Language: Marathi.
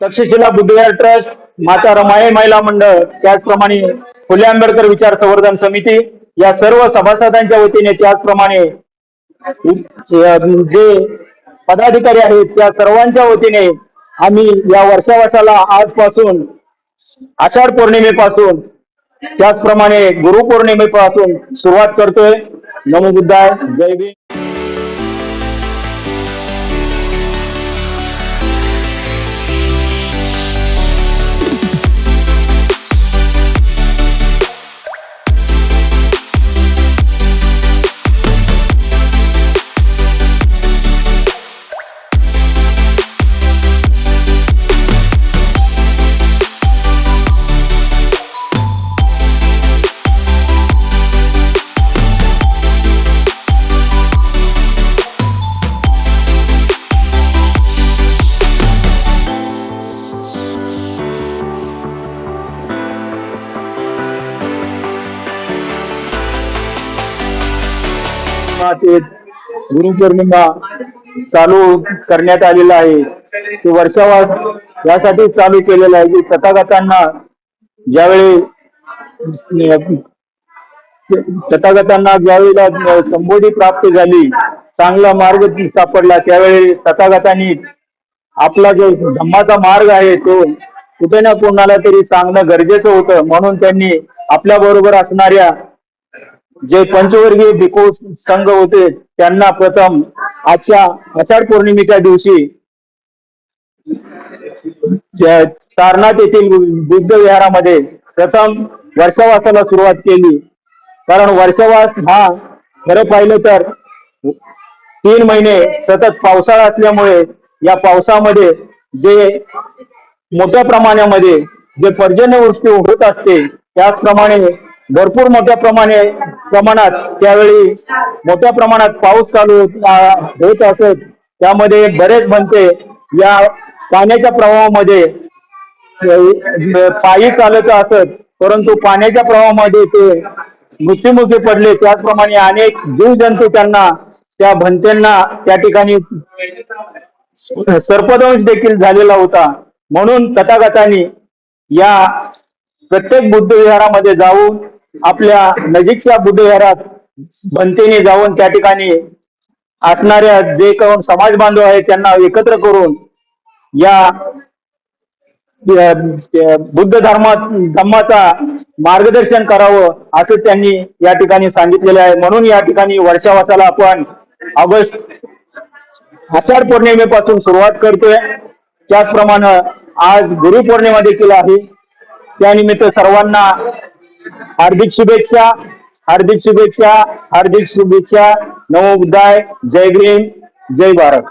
तक्षशिला बुद्धविहार ट्रस्ट माता रमाई महिला मंडळ त्याचप्रमाणे फुले आंबेडकर विचार संवर्धन समिती या सर्व सभासदांच्या वतीने त्याचप्रमाणे जे पदाधिकारी आहेत त्या सर्वांच्या वतीने आम्ही या वर्षावर्षाला आजपासून आषाढ पौर्णिमेपासून त्याचप्रमाणे गुरुपौर्णिमेपासून सुरुवात करतोय. नमो बुद्धाय जय मातेत ते गुरुपौर्णिमा चालू करण्यात आलेला आहे. ते वर्षावास यासाठी चालू केलेलं आहे. की तथागतांना ज्यावेळी तथागतांना ज्यावेळेला संबोधी प्राप्त झाली चांगला मार्ग सापडला त्यावेळी तथागतांनी आपला जो धम्माचा मार्ग आहे तो कुठे ना कोणाला तरी सांगणं गरजेचं होतं. म्हणून त्यांनी आपल्या बरोबर असणाऱ्या जे पंचवर्गीय भिक्खू संघ होते त्यांना प्रथम आजच्या आषाढ पौर्णिमेच्या दिवशी सारनाथ येथील बुद्ध विहारामध्ये प्रथम वर्षावासाला सुरुवात केली. कारण वर्षावास हा खरं पाहिलं तर तीन महिने सतत पावसाळा असल्यामुळे या पावसामध्ये जे मोठ्या प्रमाणामध्ये जे पर्जन्यवृष्टी होत असते त्याचप्रमाणे भरपूर मोठ्या प्रमाणे प्रमाणात त्यावेळी मोठ्या प्रमाणात पाऊस चालू होत- असत. त्यामध्ये बरेच बनते. या पाण्याच्या प्रवाहामध्ये पायी चालत असत परंतु पाण्याच्या प्रवाहामध्ये ते मृत्युमुखी पडले. त्याचप्रमाणे अनेक जीवजंतू त्यांना त्या भंतेंना त्या ठिकाणी सर्पदंश देखील झालेला होता. म्हणून तथागतांनी या प्रत्येक बुद्ध विहारामध्ये जाऊन आपल्या नजीकच्या बुद्ध बनतेने जाऊन त्या ठिकाणी असणाऱ्या जे कोण समाज बांधव आहेत त्यांना एकत्र करून या बुद्ध धर्मा धम्माचा मार्गदर्शन करावं असं त्यांनी या ठिकाणी सांगितलेलं आहे. म्हणून या ठिकाणी वर्षावासाला आपण ऑगस्ट आषाढ पौर्णिमेपासून सुरुवात करतोय. त्याचप्रमाणे आज गुरुपौर्णिमा देखील आहे. त्यानिमित्त सर्वांना हार्दिक शुभेच्छा हार्दिक शुभेच्छा हार्दिक शुभेच्छा. नमो बुद्धाय जय भीम जय भारत.